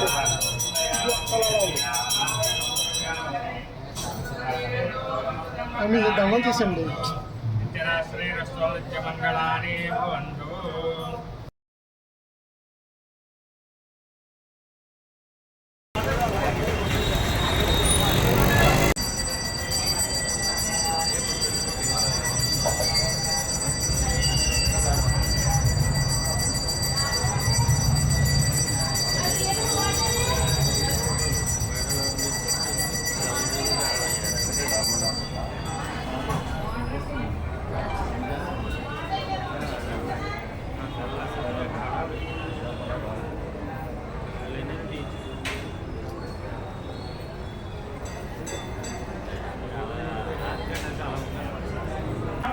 I mean, the one is in the Astral Chamangalani, one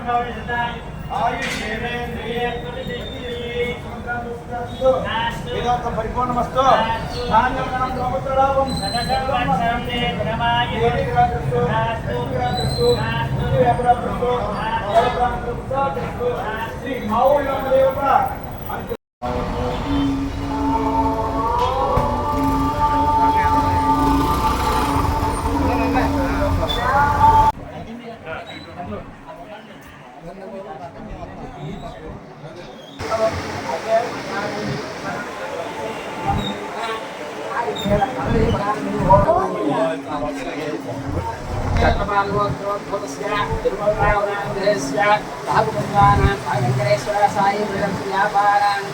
భవంతు పరిపూర్ణమస్తు ధాన్యం ప్రభుత్వం శ్రీ మావుళ్ళ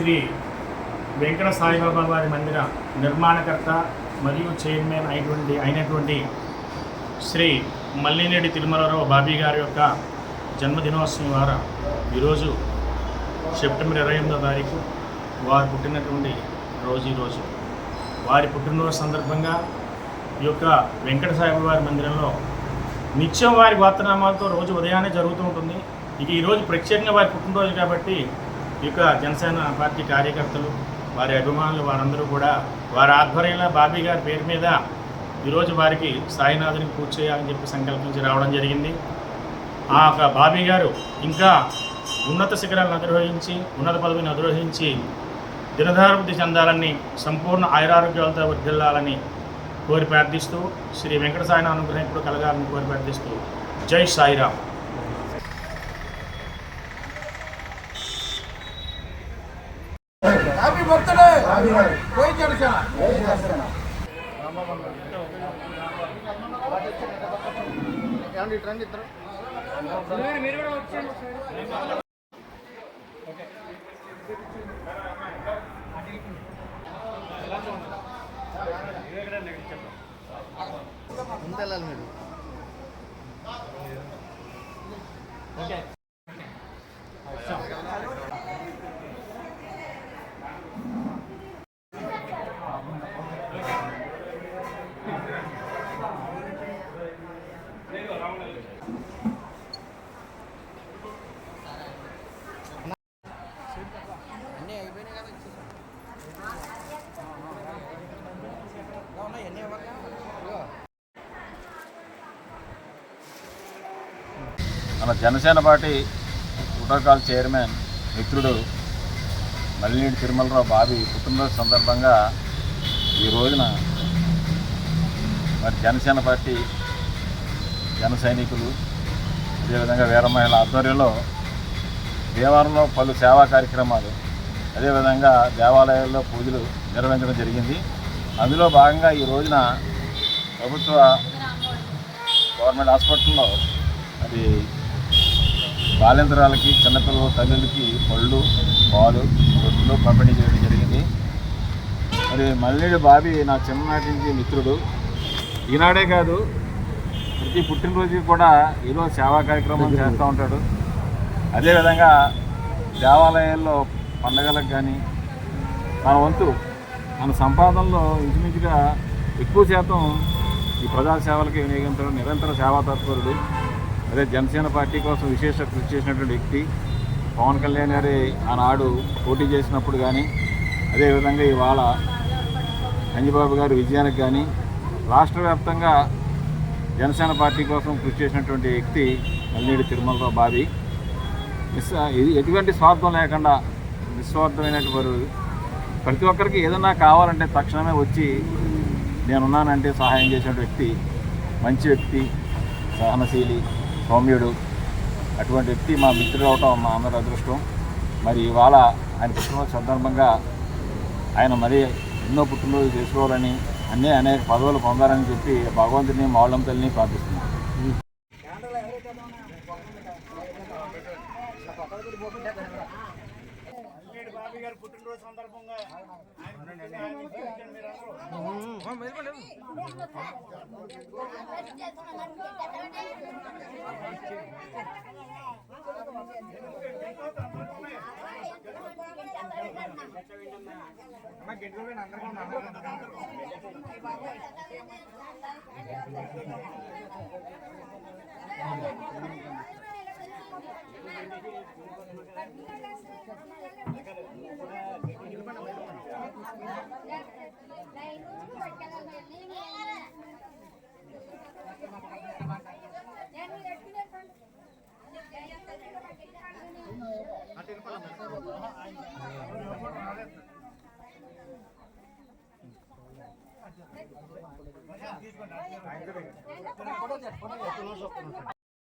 శ్రీ వెంకట సాయిబాబా వారి మందిర నిర్మాణకర్త మరియు చైర్మన్ అయినటువంటి అయినటువంటి శ్రీ మల్లినేడి తిరుమలరావు బాబీ గారి యొక్క జన్మదినోత్సవం వార ఈరోజు సెప్టెంబర్ ఇరవై ఎనిమిదో తారీఖు వారు పుట్టినటువంటి రోజు ఈరోజు. వారి పుట్టినరోజు సందర్భంగా ఈ యొక్క వెంకట సాయిబాబా వారి మందిరంలో నిత్యం వారి గోత్రనామాలతో రోజు ఉదయాన్నే జరుగుతూ ఉంటుంది. ఇక ఈరోజు ప్రత్యేకంగా వారి పుట్టినరోజు కాబట్టి యొక్క జనసేన పార్టీ కార్యకర్తలు వారి అభిమానులు వారందరూ కూడా వారి ఆధ్వర్యంలో బాబీ గారి పేరు మీద ఈరోజు వారికి సాయినాథునికి పూజ చేయాలని చెప్పి సంకల్పించి రావడం జరిగింది. ఆ యొక్క బాబీ గారు ఇంకా ఉన్నత శిఖరాలను అధిరోహించి ఉన్నత పదవిని అధిరోహించి దినధారవృద్ధి చెందాలని సంపూర్ణ ఆయురారోగ్యాలతో వర్ధిల్లాలని కోరి ప్రార్థిస్తూ శ్రీ వెంకట సాయిన అనుగ్రహం ఇప్పుడు కలగాలని కోరి ప్రార్థిస్తూ జై సాయిరామ్. బర్త్డే జై జనసేన ఏమండి ఇటు రండి ఇద్దరు ముందు వెళ్ళాలి మీరు. అన్నీ మన జనసేన పార్టీ ప్రోటోకాల్ చైర్మన్ మిత్రుడు మల్లినేటి తిరుమలరావు బాబి పుట్టినరోజు సందర్భంగా ఈ రోజున మరి జనసేన పార్టీ జన సైనికులు అదేవిధంగా వీరమహిళ ఆధ్వర్యంలో దేవాలయంలో పలు సేవా కార్యక్రమాలు అదేవిధంగా దేవాలయాల్లో పూజలు నిర్వహించడం జరిగింది. అందులో భాగంగా ఈ రోజున ప్రభుత్వ గవర్నమెంట్ హాస్పిటల్లో అది బాలింతరాలకి చిన్నపిల్లల తల్లులకి పళ్ళు పాలు రొట్టెలు పంపిణీ చేయడం జరిగింది. మరి మల్లెడు బాబీ నా చిన్ననాటి నుంచి మిత్రుడు. ఈనాడే కాదు ప్రతి పుట్టినరోజుకి కూడా ఏదో సేవా కార్యక్రమం చేస్తూ ఉంటాడు. అదేవిధంగా దేవాలయాల్లో పండగలకు కానీ మన వంతు మన సంపాదనలో ఇంచుమించుగా ఎక్కువ శాతం ఈ ప్రజా సేవలకి వినియోగించడం నిరంతర సేవా తత్పరుడు. అదే జనసేన పార్టీ కోసం విశేష కృషి చేసినటువంటి వ్యక్తి పవన్ కళ్యాణ్ గారి ఆనాడు పోటీ చేసినప్పుడు కానీ అదేవిధంగా ఇవాళ అంజిబాబు గారి విజయానికి కానీ రాష్ట్ర వ్యాప్తంగా జనసేన పార్టీ కోసం కృషి చేసినటువంటి వ్యక్తి మల్లేడు తిరుమలరావు బాబి. ఎటువంటి స్వార్థం లేకుండా నిస్వార్థమైనటువంటి ప్రతి ఒక్కరికి ఏదన్నా కావాలంటే తక్షణమే వచ్చి నేనున్నానంటే సహాయం చేసిన వ్యక్తి మంచి వ్యక్తి సహనశీలి సౌమ్యుడు. అటువంటి వ్యక్తి మా మిత్రుడు అవటం మా అందరి అదృష్టం. మరి ఇవాళ ఆయన పుట్టినరోజు సందర్భంగా ఆయన మరి ఎన్నో పుట్టినరోజు చేసుకోవాలని అన్నీ అనేక పదవులు పొందాలని చెప్పి భగవంతుని మావులం తల్లిని ప్రార్థిస్తున్నాను మల్లేడు బాబీ గారి పుట్టినరోజు సందర్భంగా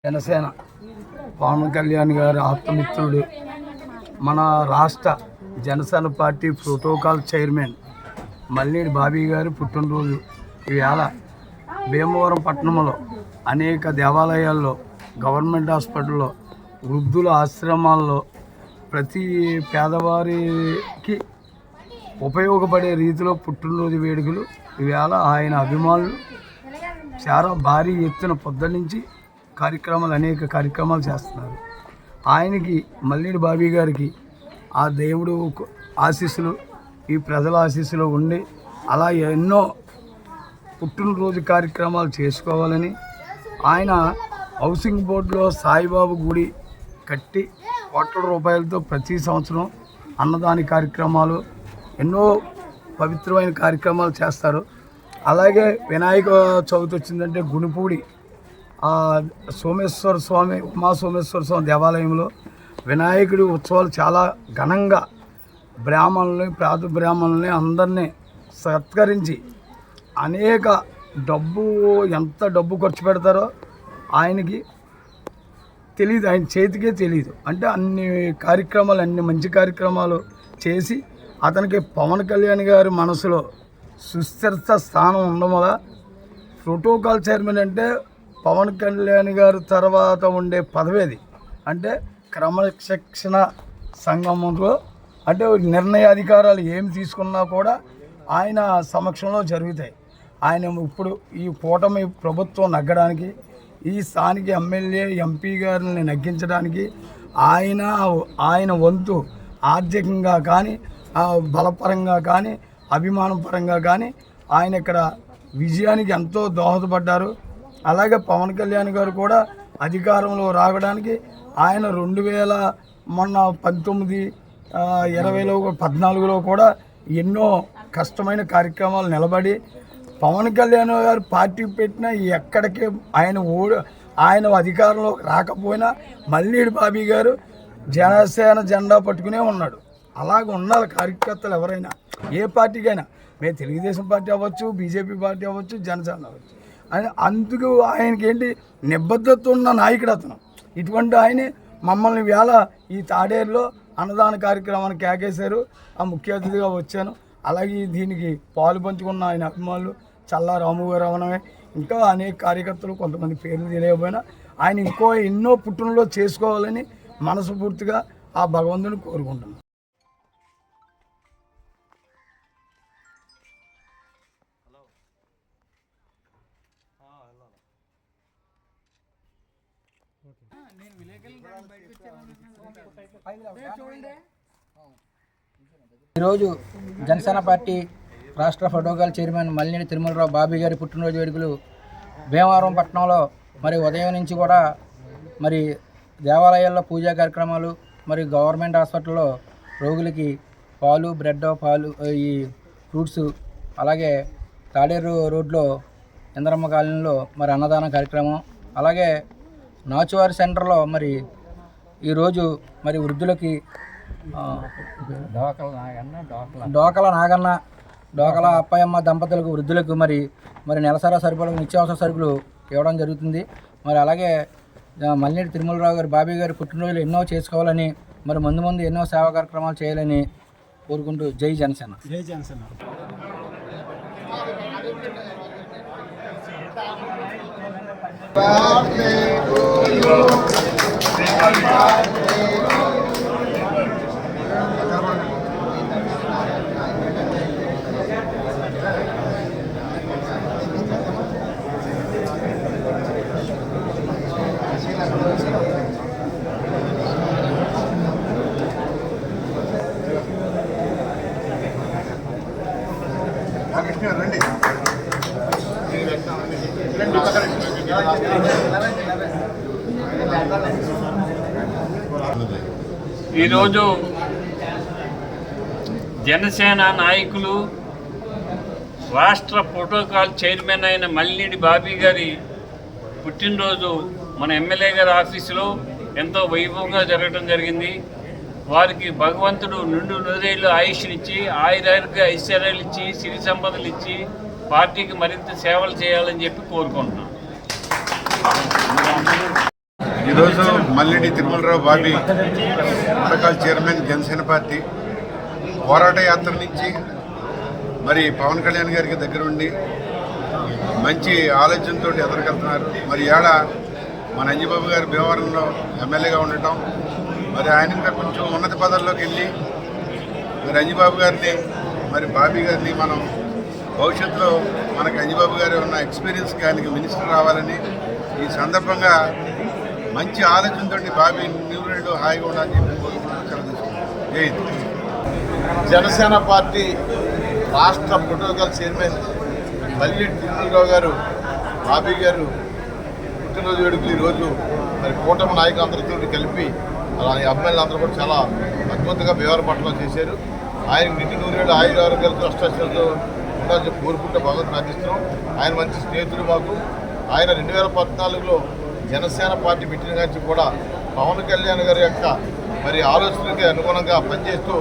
జనసేన పవన్ కళ్యాణ్ గారు ఆత్మమిత్రుడు మన రాష్ట్ర Janasena party protocol chairman Malladi Bobby గారి పుట్టినరోజు. ఈవేళ భీమవరం పట్టణంలో అనేక దేవాలయాల్లో గవర్నమెంట్ హాస్పిటల్లో వృద్ధుల ఆశ్రమాల్లో ప్రతి పేదవారికి ఉపయోగపడే రీతిలో పుట్టినరోజు వేడుకలు. ఈవేళ ఆయన అభిమానులు చాలా భారీ ఎత్తున పొద్దు నుంచి కార్యక్రమాలు అనేక కార్యక్రమాలు చేస్తున్నారు. ఆయనకి మల్లిడి బాబీ గారికి ఆ దేవుడు ఆశీస్సులు ఈ ప్రజల ఆశీస్సులు ఉండి అలా ఎన్నో పుట్టినరోజు కార్యక్రమాలు చేసుకోవాలని ఆయన హౌసింగ్ బోర్డులో సాయిబాబు గుడి కట్టి కోట్ల రూపాయలతో ప్రతి సంవత్సరం అన్నదాన కార్యక్రమాలు ఎన్నో పవిత్రమైన కార్యక్రమాలు చేస్తారు. అలాగే వినాయక చవితి వచ్చిందంటే గుణిపూడి సోమేశ్వర స్వామి ఉమా సోమేశ్వర స్వామి దేవాలయంలో వినాయకుడి ఉత్సవాలు చాలా ఘనంగా బ్రాహ్మణుల్ని ప్రాత బ్రాహ్మణుల్ని అందరినీ సత్కరించి అనేక డబ్బు ఎంత డబ్బు ఖర్చు పెడతారో ఆయనకి తెలియదు ఆయన చేతికే తెలియదు అంటే అన్ని కార్యక్రమాలు అన్ని మంచి కార్యక్రమాలు చేసి అతనికి పవన్ కళ్యాణ్ గారి మనసులో సుస్థిరత స్థానం ఉండడం వల్ల ప్రోటోకాల్ చైర్మన్ అంటే పవన్ కళ్యాణ్ గారి తర్వాత ఉండే పదవి అది అంటే క్రమశిక్షణ సంఘంలో అంటే నిర్ణయాధికారాలు ఏం తీసుకున్నా కూడా ఆయన సమక్షంలో జరుగుతాయి. ఆయన ఇప్పుడు ఈ కూటమి ప్రభుత్వం నగ్గడానికి ఈ స్థానిక ఎమ్మెల్యే ఎంపీ గారిని నగ్గించడానికి ఆయన ఆయన వంతు ఆర్థికంగా కానీ బలపరంగా కానీ అభిమానపరంగా కానీ ఆయన ఇక్కడ విజయానికి ఎంతో దోహదపడ్డారు. అలాగే పవన్ కళ్యాణ్ గారు కూడా అధికారంలో రావడానికి ఆయన రెండు వేల మొన్న పంతొమ్మిది ఇరవైలో పద్నాలుగులో కూడా ఎన్నో కష్టమైన కార్యక్రమాలు నిలబడి పవన్ కళ్యాణ్ గారు పార్టీ పెట్టినా ఎక్కడికి ఆయన ఓడి ఆయన అధికారంలో రాకపోయినా మల్లీడి బాబీ గారు జనసేన జెండా పట్టుకునే ఉన్నాడు. అలాగ ఉండాలి కార్యకర్తలు ఎవరైనా. ఏ పార్టీకైనా. మేము తెలుగుదేశం పార్టీ అవ్వచ్చు బీజేపీ పార్టీ అవ్వచ్చు జనసేన అవ్వచ్చు. అందుకు ఆయనకి ఏంటి నిబద్ధత ఉన్న నాయకుడు అతను. ఇటువంటి ఆయనే మమ్మల్ని వేళ ఈ తాడేరులో అన్నదాన కార్యక్రమాన్ని కేకేశారు ఆ ముఖ్య అతిథిగా వచ్చాను. అలాగే దీనికి పాలు పంచుకున్న ఆయన అభిమానులు చల్లా రాము గారు ఇంకా అనేక కార్యకర్తలు కొంతమంది పేర్లు తెలియకపోయినా ఆయన ఇంకో ఎన్నో పుట్టినలో చేసుకోవాలని మనస్ఫూర్తిగా ఆ భగవంతుని కోరుకుంటున్నాను. ఈరోజు జనసేన పార్టీ రాష్ట్ర ఫోటోకాల్ చైర్మన్ మల్లినేని తిరుమలరావు బాబీ గారి పుట్టినరోజు వేడుకలు భీమవరం పట్టణంలో మరి ఉదయం నుంచి కూడా మరి దేవాలయాల్లో పూజా కార్యక్రమాలు మరి గవర్నమెంట్ హాస్పిటల్లో రోగులకి పాలు బ్రెడ్ పాలు ఈ ఫ్రూట్స్ అలాగే తాడేరు రోడ్లో ఇంద్రమ్మ కాలనీలో మరి అన్నదాన కార్యక్రమం అలాగే నాచువారి సెంటర్లో మరి ఈరోజు మరి వృద్ధులకి ఆ, డోకల నాగన్న డోకల. అప్పయ్యమ్మ దంపతులకు వృద్ధులకు మరి మరి నెలసరా సరిపడ నిత్యావసర సరుకులు ఇవ్వడం జరుగుతుంది. మరి అలాగే మల్లినేటి తిరుమలరావు గారు బాబీ గారి పుట్టినరోజులు ఎన్నో చేసుకోవాలని మరి ముందు ముందు ఎన్నో సేవా కార్యక్రమాలు చేయాలని కోరుకుంటూ జై జనసేన. Senhor, fica ligado. ఈరోజు జనసేన నాయకులు రాష్ట్ర ప్రోటోకాల్ చైర్మన్ అయిన మల్లినేని బాబీ గారి పుట్టినరోజు మన ఎమ్మెల్యే గారి ఆఫీసులో ఎంతో వైభవంగా జరగడం జరిగింది. వారికి భగవంతుడు నిండు నూరేళ్ళు ఆయుష్నిచ్చి ఆయురారోగ్య ఐశ్వర్యాలు ఇచ్చి సిరి సంపదలు ఇచ్చి పార్టీకి మరింత సేవలు చేయాలని చెప్పి కోరుకుంటున్నాం. ఈరోజు మల్లిడి తిరుమలరావు బాబీ పథకాల చైర్మన్ జనసేన పార్టీ పోరాట యాత్ర నుంచి మరి పవన్ కళ్యాణ్ గారికి దగ్గర ఉండి మంచి ఆలోచనతో ఎదురుకెళ్తున్నారు. మరి ఏడ మన అంజిబాబు గారు భీమవరంలో ఎమ్మెల్యేగా ఉండటం మరి ఆయన ఇంకా కొంచెం ఉన్నత పదవుల్లోకి వెళ్ళి మరి అంజబాబు గారిని మరి బాబీ గారిని మనం భవిష్యత్తులో మనకు అంజబాబు గారు ఉన్న ఎక్స్పీరియన్స్కి ఆయనకి మినిస్టర్ రావాలని ఈ సందర్భంగా మంచి ఆలోచనతో బాబీ న్యూరేడు హాయిగా ఉండాలని చెప్పి జై జనసేన పార్టీ రాష్ట్ర ప్రోటోకాల్ చైర్మన్ మల్లి తిరుమలరావు గారు బాబీ గారు పుట్టినరోజు వేడుకలు ఈరోజు మరి కూటమి నాయకులందరితో కలిపి అలాగే అమ్మాయిలందరూ కూడా చాలా అద్భుతంగా వ్యవహారపట్నం చేశారు. ఆయన నిండి నూరేళ్ళు ఆయుర ఆరోగ్యాలతో అష్టాక్షలతో ఉండాలని చెప్పి కోరుకుంటే భగవత్ ప్రార్థిస్తున్నాం ఆయన మంచి స్నేహితుడు మాకు. ఆయన రెండు వేల పద్నాలుగులో జనసేన పార్టీ పెట్టిన నుంచి కూడా పవన్ కళ్యాణ్ గారి యొక్క మరి ఆలోచనలకి అనుగుణంగా పనిచేస్తూ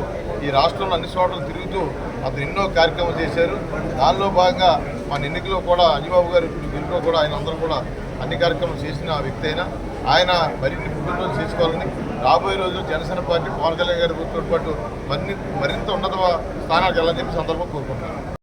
ఈ రాష్ట్రంలో అన్ని చోట్ల తిరుగుతూ అతను ఎన్నో కార్యక్రమాలు చేశారు. దానిలో భాగంగా మన ఎన్నికలో కూడా అంజబాబు గారు దీంట్లో కూడా ఆయన అందరూ కూడా అన్ని కార్యక్రమాలు చేసిన వ్యక్తి అయినా ఆయన మరిన్ని పుట్టినరోజు చేసుకోవాలని రాబోయే రోజు జనసేన పార్టీ పవన్ కళ్యాణ్ గారి పాటు మరిన్ని మరింత ఉన్నత స్థానాలకు వెళ్ళాలని చెప్పి సందర్భం కోరుకుంటున్నాను.